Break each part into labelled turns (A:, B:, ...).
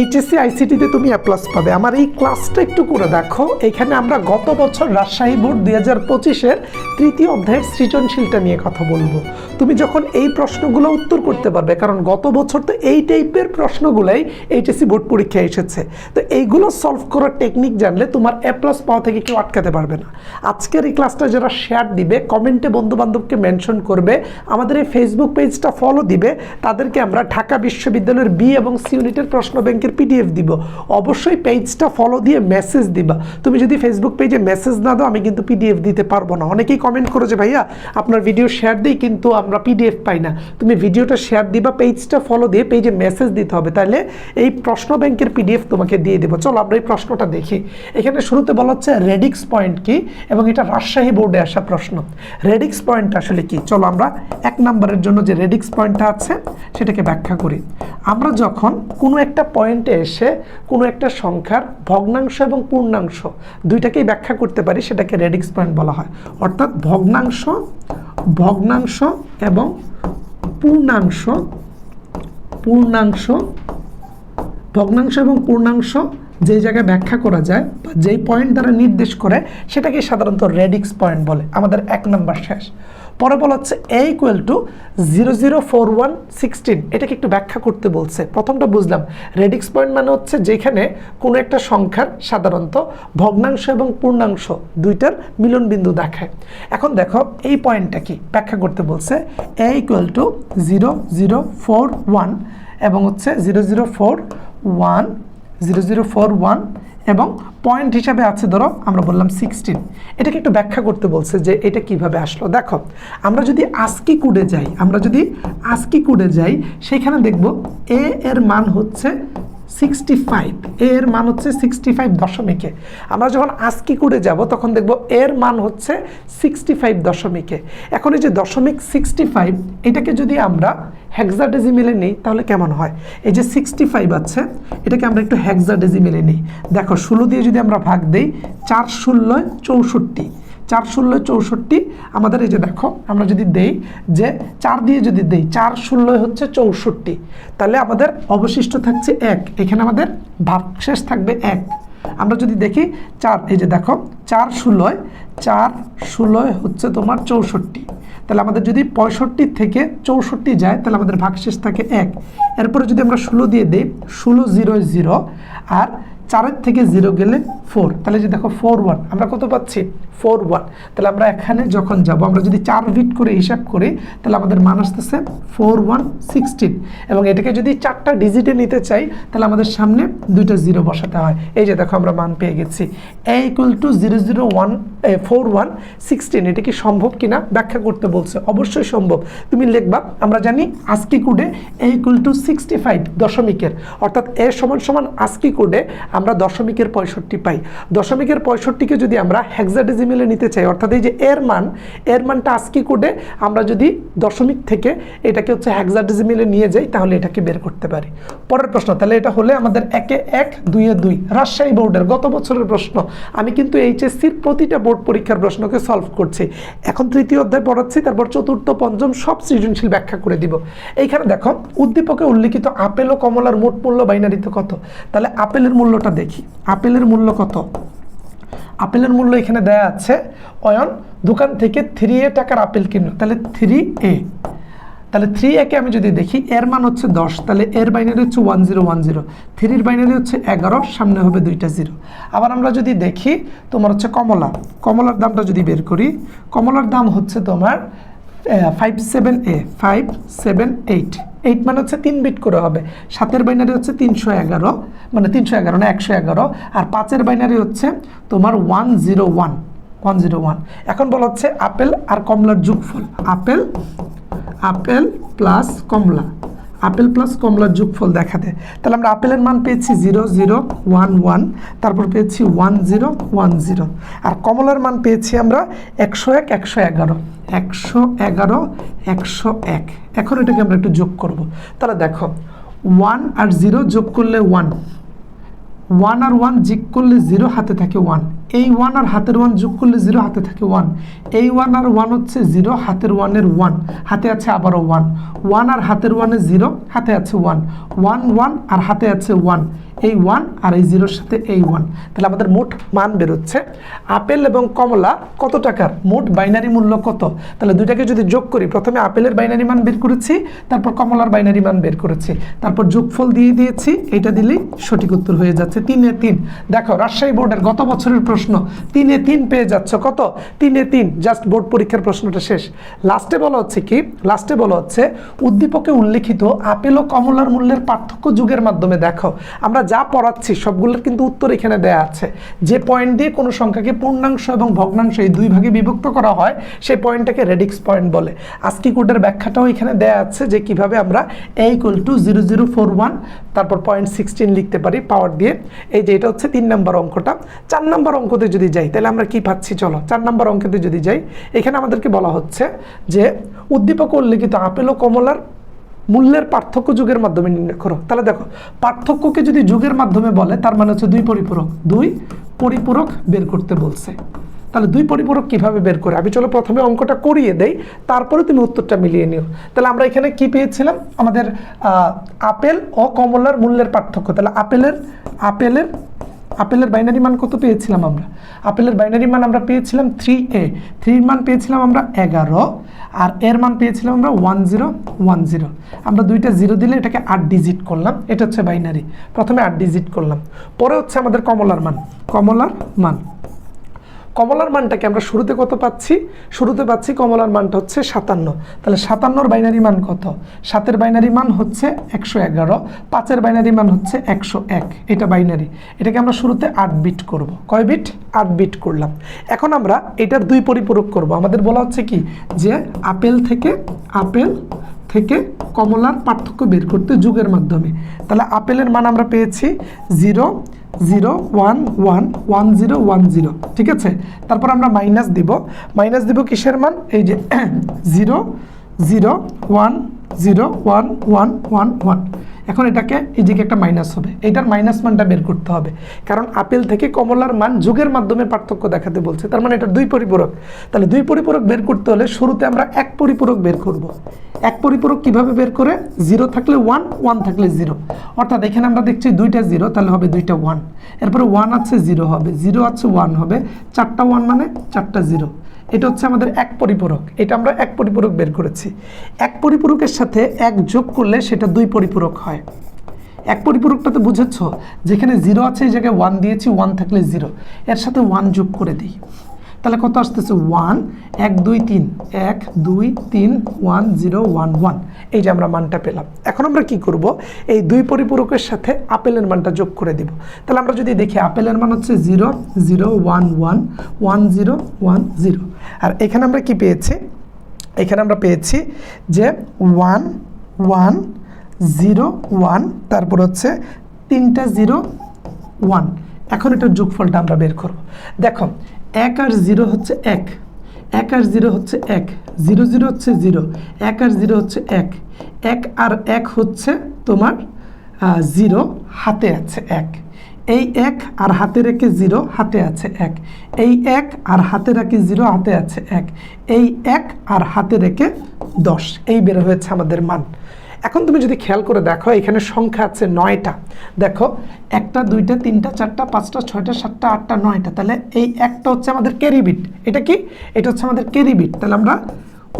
A: HSC আইসিটিতে তুমি এ plus পাবে। আমার এই ক্লাসটা একটু করে দেখো। এখানে আমরা গত বছর রাজশাহী বোর্ড দুই হাজার পঁচিশের তৃতীয় অধ্যায়ের সৃজনশীলটা নিয়ে কথা বলব। তুমি যখন এই প্রশ্নগুলো উত্তর করতে পারবে, কারণ গত বছর তো এই টাইপের প্রশ্নগুলোই এইচএসসি বোর্ড পরীক্ষায় এসেছে। তো এইগুলো সলভ করার টেকনিক জানলে তোমার এ প্লাস পাওয়া থেকে কেউ আটকাতে পারবে না। আজকের এই ক্লাসটা যারা শেয়ার দিবে কমেন্টে বন্ধু বান্ধবকে মেনশন করবে, আমাদের এই ফেসবুক পেজটা ফলো দিবে। তাদেরকে আমরা ঢাকা বিশ্ববিদ্যালয়ের বি এবং সি ইউনিটের প্রশ্ন ব্যাংকের পিডিএফ দিব। অবশ্যই পেজটা ফলো দিয়ে মেসেজ দিবা। তুমি যদি ফেসবুক পেজে মেসেজ না দাও, আমি কিন্তু পিডিএফ দিতে পারব না। অনেকেই কমেন্ট করো যে ভাইয়া, আপনার ভিডিও শেয়ার দিই, কিন্তু আমরা পিডিএফ পাই না। তুমি ভিডিওটা শেয়ার দিবা পেজটা ফলো দিয়ে পেজে মেসেজ দিতে হবে। তাহলে এই প্রশ্ন ব্যাংকের পিডিএফ তোমাকে দিয়ে দেবো। চলো, আমরা এই প্রশ্নটা দেখি। এখানে শুরুতে বলা হচ্ছে রেডিক্স পয়েন্ট কি? এবং এটা রাজশাহী বোর্ডে আসা প্রশ্ন। রেডিক্স পয়েন্ট আসলে কি? চলো, আমরা এক নম্বরের জন্য যে রেডিক্স পয়েন্টটা আছে, সেটাকে ব্যাখ্যা করি। আমরা যখন কোনো একটা পয়েন্টে এসে কোনো একটা সংখ্যার ভগ্নাংশ এবং পূর্ণাংশ দুইটাকেই ব্যাখ্যা করতে পারি, সেটাকে রেডিক্স পয়েন্ট বলা হয়। অর্থাৎ ভগ্নাংশ ভগ্নাংশ এবং পূর্ণাংশ পূর্ণাংশ, ভগ্নাংশ এবং পূর্ণাংশ যেই জায়গায় ব্যাখ্যা করা যায় বা যেই পয়েন্ট দ্বারা নির্দেশ করে সেটাকে সাধারণত রেডিক্স পয়েন্ট বলে। আমাদের এক নম্বর শেষ। পরে বলা হচ্ছে A equal to zero zero four one sixteen এটাকে একটু ব্যাখ্যা করতে বলছে। প্রথমটা বুঝলাম, রেডিক্স পয়েন্ট মানে হচ্ছে যেখানে কোনো একটা সংখ্যার সাধারণত ভগ্নাংশ এবং পূর্ণাংশ দুইটার মিলন বিন্দু দেখায়। এখন দেখো, এই পয়েন্টটা কি? ব্যাখ্যা করতে বলছে A equal to zero zero four one এবং হচ্ছে zero zero four one zero zero four one এবং পয়েন্ট হিসাবে আছে ধরো, আমরা বললাম সিক্সটিন এটাকে একটু ব্যাখ্যা করতে বলছে যে এটা কীভাবে আসলো। দেখো, আমরা যদি আস্কি কুডে যাই, আমরা যদি আস্কি কুডে যাই, সেখানে দেখব এ এর মান হচ্ছে সিক্সটি ফাইভ এর মান হচ্ছে সিক্সটি ফাইভ দশমিকে। আমরা যখন আস্কি করে যাব, তখন দেখব এর মান হচ্ছে সিক্সটি ফাইভ দশমিকে। এখন এই যে দশমিক সিক্সটি ফাইভ এটাকে যদি আমরা হেক্সাডেজিমেলে নিই, তাহলে কেমন হয়? এই যে সিক্সটি ফাইভ আছে, এটাকে আমরা একটু হেক্সাডেজিমেলে নিই। দেখো, ষোলো দিয়ে যদি আমরা ভাগ দিই, চার ষোলো চৌষট্টি। চার ষোলো চৌষট্টি আমাদের এই যে দেখো, আমরা যদি দেই যে চার দিয়ে যদি দেই চার ষোলো হচ্ছে চৌষট্টি। তাহলে আমাদের অবশিষ্ট থাকছে এক। এখানে আমাদের ভাগশেষ থাকবে এক। আমরা যদি দেখি, চার, এই যে দেখো চার ষোলোয় চার ষোলোয় হচ্ছে তোমার চৌষট্টি। তাহলে আমাদের যদি পঁয়ষট্টি থেকে চৌষট্টি যায়, তাহলে আমাদের ভাগশেষ থাকে এক। এরপরে যদি আমরা ষোলো দিয়ে দিই ষোলো জিরো জিরো, আর চারের থেকে জিরো গেলে ফোর, তাহলে যে দেখো ফোর ওয়ান, আমরা কত পাচ্ছি? Four one. তাহলে আমরা এখানে যখন যাব, আমরা যদি চার বিট করে হিসাব করি, তাহলে আমাদের মান আসতেছে ফোর ওয়ান সিক্সটিন। এবং এটাকে যদি চারটা ডিজিটে নিতে চাই, তাহলে আমাদের সামনে দুইটা জিরো বসাতে হয়। এই যে দেখো আমরা মান পেয়ে গেছি। A equal to zero zero one four one sixteen এটা কি সম্ভব কিনা? ব্যাখ্যা করতে বলছে। অবশ্যই সম্ভব। তুমি লিখবা, আমরা জানি আজকি কোডে A equal to sixty five দশমিকের। অর্থাৎ এ সমান সমান আজকি কোডে আমরা দশমিকের পঁয়ষট্টি পাই। দশমিকের পঁয়ষট্টিকে যদি আমরা হেক্সাডেজিমেলে নিতে চাই, অর্থাৎ এই যে এর মান, এর মানটা আজকি কোডে আমরা যদি দশমিক থেকে এটাকে হচ্ছে হেক্সাডেজিমেলে নিয়ে যাই, তাহলে এটাকে বের করতে পারি। পরের প্রশ্ন, তাহলে এটা হলে আমাদের একে এক দুইয়ে দুই, রাজশাহী বোর্ডের গত বছরের প্রশ্ন। আমি কিন্তু এইচএসসির প্রতিটা বোর্ড পরীক্ষার প্রশ্নকে সলভ করছি। এখন তৃতীয় অধ্যায় পড়াচ্ছি, তারপর চতুর্থ, পঞ্চম সব সৃজনশীল ব্যাখ্যা করে দিব। এইখানে দেখো, উদ্দীপকে উল্লিখিত আপেল ও কমলার মোট মূল্য বাইনারিতে কত? তাহলে আপেলের মূল্যটা দেখি। আপেলের মূল্য কত? আপেলের মূল্য এখানে দেয়া আছে। অয়ন, দোকান থেকে থ্রি এ টাকার আপেল কিনলো। তাহলে থ্রি এ তাহলে থ্রি একে আমি যদি দেখি, এর মান হচ্ছে দশ, তাহলে এর বাইনারি হচ্ছে ওয়ান জিরো ওয়ান জিরো থ্রির বাইনারি হচ্ছে এগারো, সামনে হবে দুইটা জিরো আবার আমরা যদি দেখি, তোমার হচ্ছে কমলা। কমলার দামটা যদি বের করি, কমলার দাম হচ্ছে তোমার ফাইভ সেভেন এ ফাইভ সেভেন এইট এইট মানে হচ্ছে তিন বিট করে হবে। সাতের বাইনারি হচ্ছে তিনশো এগারো মানে তিনশো এগারো না, একশো এগারো। আর পাঁচের বাইনারি হচ্ছে তোমার one zero one one zero one এখন বলা হচ্ছে আপেল আর কমলার যুগফল। আপেল আপেল প্লাস কমলা। আপেল প্লাস কমলার যোগফল দেখা দেয়। তাহলে আমরা আপেলের মান পেয়েছি জিরো জিরো, ওয়ান ওয়ান, তারপর পেয়েছি ওয়ান, জিরো ওয়ান, জিরো। আর কমলার মান পেয়েছি আমরা একশো এক, একশো এগারো। একশো এগারো, একশো এক। এখন এটাকে আমরা একটু যোগ করব। তাহলে দেখো, ওয়ান আর জিরো যোগ করলে ওয়ান। ওয়ান আর ওয়ান জিগ করলে জিরো, হাতে থাকে ওয়ান। এই ওয়ান আর হাতের ওয়ান যোগ করলে জিরো হাতে থাকে ওয়ান এই ওয়ান আর ওয়ান হচ্ছে জিরো হাতের ওয়ানের ওয়ান হাতে আছে আবারও ওয়ান ওয়ান আর হাতের ওয়ানে জিরো হাতে আছে ওয়ান ওয়ান ওয়ান আর হাতে আছে ওয়ান এই ওয়ান আর এই জিরোর সাথে এই ওয়ান তাহলে আমাদের মোট মান বেরোচ্ছে। আপেল এবং কমলা কত টাকার? মোট বাইনারি মূল্য কত? তাহলে দুইটাকে যদি যোগ করি, প্রথমে আপেলের বাইনারি মান বের করেছি, তারপর কমলার বাইনারি মান বের করেছি। তারপর যোগফল দিয়ে দিয়েছি এটা দিলেই সঠিক উত্তর হয়ে যাচ্ছে তিনে তিন। দেখো, রাজশাহী বোর্ডের গত বছরের প্রশ্ন তিনে তিন পেয়ে যাচ্ছ। কত? তিনে তিন। জাস্ট বোর্ড পরীক্ষার প্রশ্নটা শেষ। লাস্টে বলা হচ্ছে কি? লাস্টে বলা হচ্ছে, উদ্দীপকে উল্লেখিত আপেল ও কমলার মূল্যের পার্থক্য যুগের মাধ্যমে দেখো। আমরা যা পড়াচ্ছি, সবগুলোর কিন্তু উত্তর এখানে দেয়া আছে। যে পয়েন্ট দিয়ে কোনো সংখ্যাকে পূর্ণাংশ এবং ভগ্নাংশ এই দুই ভাগে বিভক্ত করা হয়, সেই পয়েন্টটাকে রেডিক্স পয়েন্ট বলে। আজকি কোডের ব্যাখ্যাটাও এখানে দেয়া আছে যে কীভাবে আমরা A equal to zero zero four one তারপর পয়েন্ট সিক্সটিন লিখতে পারি পাওয়ার দিয়ে। এই যে এটা হচ্ছে তিন নম্বর অঙ্কটা। চার নম্বর অঙ্কতে যদি যাই, তাহলে আমরা কি পাচ্ছি চলো, চার নম্বর অঙ্কতে যদি যাই, এখানে আমাদেরকে বলা হচ্ছে যে উদ্দীপক উল্লেখিত আপেল ও কমলার মূল্যের পার্থক্য যুগের মাধ্যমে নির্ণয় করো। তাহলে দেখো, পার্থক্যকে যদি যুগের মাধ্যমে বলে, তার মানে হচ্ছে দুই পরিপূরক। দুই পরিপূরক বের করতে বলছে। তাহলে দুই পরিপূরক কীভাবে বের করে? আমি চলো প্রথমে অঙ্কটা করিয়ে দেই, তারপরে তুমি উত্তরটা মিলিয়ে নিও। তাহলে আমরা এখানে কি পেয়েছিলাম? আমাদের আপেল ও কমলার মূল্যের পার্থক্য। তাহলে আপেলের আপেলের আপেলের বাইনারি মান কত পেয়েছিলাম আমরা? আপেলের বাইনারি মান আমরা পেয়েছিলাম থ্রি এ থ্রির মান পেয়েছিলাম আমরা এগারো, আর এর মান পেয়েছিলাম আমরা ওয়ান জিরো ওয়ান জিরো আমরা দুইটা জিরো দিলে এটাকে আট ডিজিট করলাম। এটা হচ্ছে বাইনারি প্রথমে আট ডিজিট করলাম। পরে হচ্ছে আমাদের কমলার মান। কমলার মান। কমলার মানটাকে আমরা শুরুতে কত পাচ্ছি? শুরুতে পাচ্ছি কমলার মানটা হচ্ছে সাতান্ন। তাহলে সাতান্নর বাইনারি মান কত? সাতের বাইনারি মান হচ্ছে একশো এগারো, পাঁচের বাইনারি মান হচ্ছে একশো এক। এটা বাইনারি। এটাকে আমরা শুরুতে আট বিট করব। কয় বিট? আট বিট করলাম। এখন আমরা এটার দুই পরিপূরক করব। আমাদের বলা হচ্ছে কি? যে আপেল থেকে আপেল থেকে কমলার পার্থক্য বের করতে যুগের মাধ্যমে। তাহলে আপেলের মান আমরা পেয়েছি zero zero, one one one, zero one, zero. ঠিক আছে? তারপর আমরা মাইনাস দিব। মাইনাস দিব কিসের মান? এই যে zero zero, one zero, one one one one. এখন এটাকে এদিকে একটা মাইনাস হবে। এটার মাইনাস মানটা বের করতে হবে। কারণ আপেল থেকে কমলার মান যুগের মাধ্যমে পার্থক্য দেখাতে বলছে। তার মানে এটা দুই পরিপূরক। তাহলে দুই পরিপূরক বের করতে হলে শুরুতে আমরা এক পরিপূরক বের করব। এক পরিপূরক কীভাবে বের করে? জিরো থাকলে ওয়ান ওয়ান থাকলে জিরো অর্থাৎ এখানে আমরা দেখছি দুইটা জিরো তাহলে হবে দুইটা ওয়ান এরপরে ওয়ান আছে জিরো হবে। জিরো আছে ওয়ান হবে। চারটা ওয়ান মানে চারটা জিরো এটা হচ্ছে আমাদের এক পরিপূরক। এটা আমরা এক পরিপূরক বের করেছি। এক পরিপূরকের সাথে এক যোগ করলে সেটা দুই পরিপূরক হয়। এক পরিপূরকটা তো বুঝেছ? যেখানে জিরো আছে, এই জায়গায় ওয়ান দিয়েছি ওয়ান থাকলে জিরো এর সাথে ওয়ান যোগ করে দিই। তাহলে কত আসতেছে? ওয়ান এক, দুই, তিন। এক, দুই, তিন ওয়ান জিরো ওয়ান ওয়ান এই যে আমরা মানটা পেলাম। এখন আমরা কি করব? এই দুই পরিপূরকের সাথে আপেলের মানটা যোগ করে দিব। তাহলে আমরা যদি দেখি, আপেলের মান হচ্ছে zero zero one one one zero one zero আর এখানে আমরা কি পেয়েছি? এখানে আমরা পেয়েছি যে ওয়ান ওয়ান জিরো ওয়ান তারপর হচ্ছে তিনটা জিরো ওয়ান এখন এটার যোগফলটা আমরা বের করব। দেখো এক আর জিরো হচ্ছে এক। এক আর জিরো হচ্ছে এক। জিরো জিরো হচ্ছে জিরো। এক আর জিরো হচ্ছে এক। এক আর এক হচ্ছে তোমার জিরো, হাতে আছে এক। এই এক আর হাতে রেখে জিরো, হাতে আছে এক। এই এক আর হাতে রেখে জিরো, হাতে আছে এক। এই এক আর হাতে রেখে দশ। এই বের হয়েছে আমাদের মান। এখন তুমি যদি খেয়াল করে দেখো, এখানে সংখ্যা আছে নয়টা। দেখো, একটা, দুইটা, তিনটা, চারটা, পাঁচটা, ছয়টা, সাতটা, আটটা, নয়টা। তাহলে এই একটা হচ্ছে আমাদের ক্যারিবিট এটা কি? এটা হচ্ছে আমাদের ক্যারিবিট তাহলে আমরা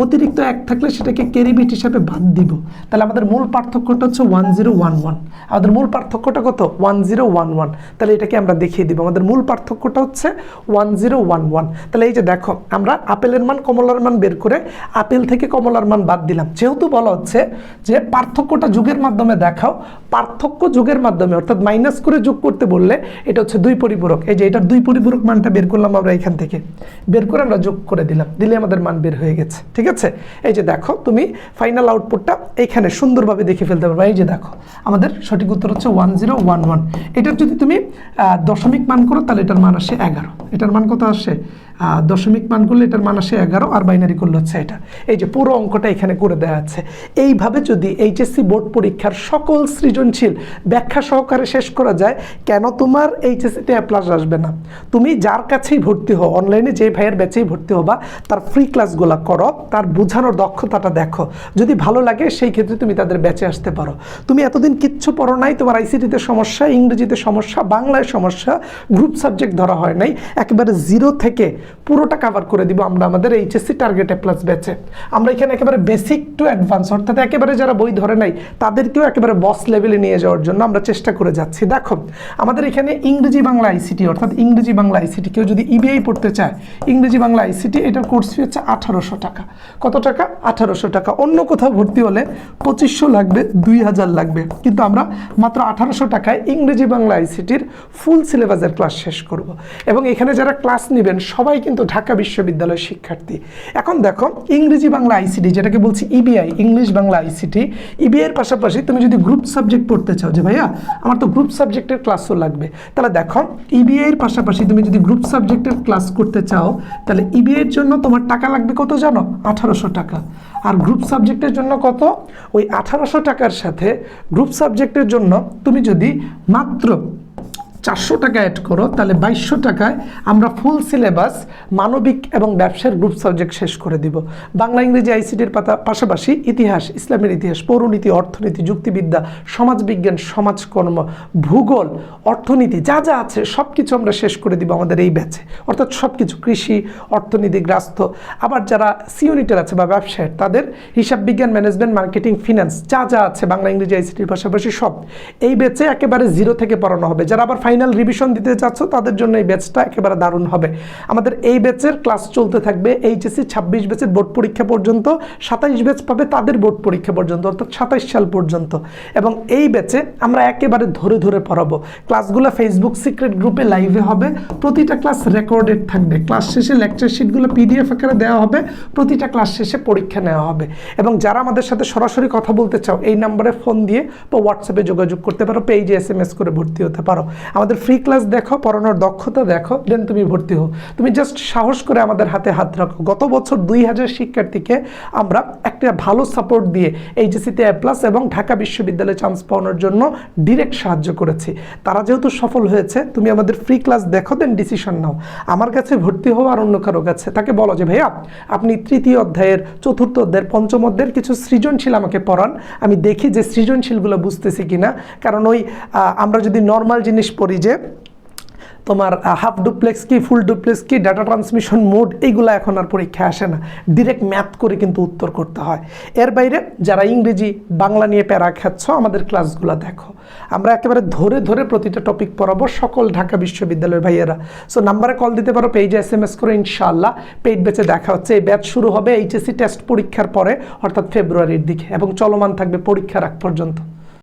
A: অতিরিক্ত এক থাকলে সেটাকে ক্যারি বিট হিসাবে বাদ দিব। তাহলে আমাদের মূল পার্থক্যটা হচ্ছে ওয়ান জিরো ওয়ান ওয়ান আমাদের মূল পার্থক্যটা কত? ওয়ান জিরো ওয়ান ওয়ান তাহলে এটাকে আমরা দেখিয়ে দিব। আমাদের মূল পার্থক্যটা হচ্ছে ওয়ান জিরো ওয়ান ওয়ান তাহলে এই যে দেখো, আমরা আপেলের মান, কমলার মান বের করে আপেল থেকে কমলার মান বাদ দিলাম। যেহেতু বলা হচ্ছে যে পার্থক্যটা যুগের মাধ্যমে দেখাও, পার্থক্য যুগের মাধ্যমে, অর্থাৎ মাইনাস করে যোগ করতে বললে এটা হচ্ছে দুই পরিপূরক। এই যে এটার দুই পরিপূরক মানটা বের করলাম আমরা এখান থেকে। বের করে আমরা যোগ করে দিলাম। দিলে আমাদের মান বের হয়ে গেছে। ঠিক আছে? এই যে দেখো, তুমি ফাইনাল আউটপুটটা এখানে সুন্দরভাবে দেখে ফেলতে পারবে। এই যে দেখো, আমাদের সঠিক উত্তর হচ্ছে ওয়ান জিরো ওয়ান ওয়ান এটার যদি তুমি দশমিক মান করো, তাহলে এটার মান আসে এগারো। এটার মান কত আসে? দশমিক মান করলে এটার মান আসে এগারো, আর বাইনারি করলে হচ্ছে এটা। এই যে পুরো অঙ্কটা এখানে করে দেওয়া আছে। এইভাবে যদি এইচএসসি বোর্ড পরীক্ষার সকল সৃজনশীল ব্যাখ্যা সহকারে শেষ করা যায়, কেন তোমার এইচএসসিতে প্লাস আসবে না? তুমি যার কাছেই ভর্তি হও অনলাইনে যে ভাইয়ের ব্যাচেই ভর্তি হবা, তার ফ্রি ক্লাসগুলো করো, তার বোঝানোর দক্ষতাটা দেখো। যদি ভালো লাগে, সেই ক্ষেত্রে তুমি তাদের ব্যাচে আসতে পারো। তুমি এতদিন কিচ্ছু পড়ো নাই, তোমার আইসিটিতে সমস্যা, ইংরেজিতে সমস্যা, বাংলায় সমস্যা গ্রুপ সাবজেক্ট ধরা হয় নাই, একেবারে জিরো থেকে পুরোটা কাভার করে দিব আমরা আমাদের এইচএসসি টার্গেট প্লাস ব্যাচে আমরা এখানে একেবারে বেসিক টু অ্যাডভান্স অর্থাৎ একেবারে যারা বই ধরে নাই, তাদেরকেও একেবারে বস লেভেলে নিয়ে যাওয়ার জন্য আমরা চেষ্টা করে যাচ্ছি। দেখো, আমাদের এখানে ইংরেজি বাংলা আইসিটি অর্থাৎ ইংরেজি বাংলা আইসিটি কেউ যদি ইবিআই পড়তে চায়, ইংরেজি বাংলা আইসিটি এটার কোর্স ফি হচ্ছে আঠারোশো টাকা। কত টাকা? আঠারোশো টাকা। অন্য কোথাও ভর্তি হলে পঁচিশশো লাগবে, দুই হাজার লাগবে। কিন্তু আমরা মাত্র আঠারোশো টাকায় ইংরেজি বাংলা আইসিটির ফুল সিলেবাসের ক্লাস শেষ করব। এবং এখানে যারা ক্লাস নেবেন, সবাই কিন্তু ঢাকা বিশ্ববিদ্যালয়ের শিক্ষার্থী। এখন দেখো, ইংরেজি বাংলা আইসিটি যেটাকে বলছি EBI English Bangla ICT EBI এর পাশাপাশি তুমি যদি গ্রুপ সাবজেক্ট পড়তে চাও, যে ভাইয়া, আমার তো গ্রুপ সাবজেক্টের ক্লাসও লাগবে। তাহলে দেখো ইবিআই এর পাশাপাশি তুমি যদি গ্রুপ সাবজেক্টের ক্লাস করতে চাও, তাহলে ইবিআই এর জন্য তোমার টাকা লাগবে কত জানো? আঠারোশো টাকা। আর গ্রুপ সাবজেক্টের জন্য কত? ওই আঠারোশো টাকার সাথে গ্রুপ সাবজেক্টের জন্য তুমি যদি মাত্র চারশো টাকা অ্যাড করো, তাহলে বাইশশো টাকায় আমরা ফুল সিলেবাস মানবিক এবং ব্যবসার গ্রুপ সাবজেক্ট শেষ করে দিব। বাংলা, ইংরেজি আইসিটির পাশাপাশি ইতিহাস, ইসলামের ইতিহাস, পৌরনীতি, অর্থনীতি, যুক্তিবিদ্যা, সমাজবিজ্ঞান, সমাজকর্ম, ভূগোল, অর্থনীতি, যা যা আছে সব কিছু আমরা শেষ করে দিব আমাদের এই ব্যাচে অর্থাৎ সব কিছু কৃষি, অর্থনীতি, গ্রাস্ত, আবার যারা সিউনিটের আছে বা ব্যবসায়ের তাদের হিসাব বিজ্ঞান ম্যানেজমেন্ট মার্কেটিং ফিনান্স যা যা আছে, বাংলা, ইংরেজি আইসিটির পাশাপাশি সব। এই ব্যাচে একেবারে জিরো থেকে পড়ানো হবে। যারা আবার ফাইনাল রিভিশন দিতে চাচ্ছ, তাদের জন্য এই ব্যাচটা একেবারে দারুণ হবে। আমাদের এই ব্যাচের ক্লাস চলতে থাকবে এইচএসসি ছাব্বিশ ব্যাচের বোর্ড পরীক্ষা পর্যন্ত, সাতাইশ ব্যাচ পাবে তাদের বোর্ড পরীক্ষা পর্যন্ত, অর্থাৎ সাতাইশ সাল পর্যন্ত। এবং এই ব্যাচে আমরা একেবারে ধরে ধরে পড়াবো। ক্লাসগুলো ফেসবুক সিক্রেট গ্রুপে লাইভে হবে। প্রতিটা ক্লাস রেকর্ডেড থাকবে। ক্লাস শেষে লেকচার শিটগুলো পিডিএফ আকারে দেওয়া হবে। প্রতিটা ক্লাস শেষে পরীক্ষা নেওয়া হবে। এবং যারা আমাদের সাথে সরাসরি কথা বলতে চাও, এই নাম্বারে ফোন দিয়ে বা হোয়াটসঅ্যাপে যোগাযোগ করতে পারো পেজে এস এম এস করে ভর্তি হতে পারো। আমাদের ফ্রি ক্লাস দেখো, পড়ানোর দক্ষতা দেখো দেন তুমি ভর্তি হও। তুমি জাস্ট সাহস করে আমাদের হাতে হাত রাখো। গত বছর দুই হাজার শিক্ষার্থীকে আমরা একটা ভালো সাপোর্ট দিয়ে এইচএসিতে এ প্লাস এবং ঢাকা বিশ্ববিদ্যালয়ে চান্স পাওয়ানোর জন্য ডিরেক্ট সাহায্য করেছি। তারা যেহেতু সফল হয়েছে, তুমি আমাদের ফ্রি ক্লাস দেখো দেন ডিসিশন নাও। আমার কাছে ভর্তি হও আর অন্য কারও কাছে। তাকে বলো যে, ভাইয়া, আপনি তৃতীয় অধ্যায়ের, চতুর্থ অধ্যায়ের, পঞ্চম অধ্যায়ের কিছু সৃজনশীল আমাকে পড়ান। আমি দেখি যে সৃজনশীলগুলো বুঝতেছি কিনা। কারণ ওই আমরা যদি নর্মাল জিনিস পড়ি যে তোমার হাফ ডুপ্লেক্স কি ফুল ডুপ্লেক্স কি ডাটা ট্রান্সমিশন মোড এইগুলো এখন আর পরীক্ষা আসে না। ডিরেক্ট ম্যাথ করে কিন্তু উত্তর করতে হয়। এর বাইরে যারা ইংরেজি, বাংলা নিয়ে প্যারা খাচ্ছ, আমাদের ক্লাসগুলো দেখো। আমরা একেবারে ধরে ধরে প্রতিটা টপিক পড়াবো সকল ঢাকা বিশ্ববিদ্যালয়ের ভাইয়েরা। সো নাম্বারে কল দিতে পারো পেজে এস এম এস করে ইনশাআল্লাহ। পেইড ব্যাচে দেখা হচ্ছে, এই ব্যাচ শুরু হবে এইচএসসি টেস্ট পরীক্ষার পরে, অর্থাৎ ফেব্রুয়ারির দিকে। এবং চলমান থাকবে পরীক্ষার আগ পর্যন্ত।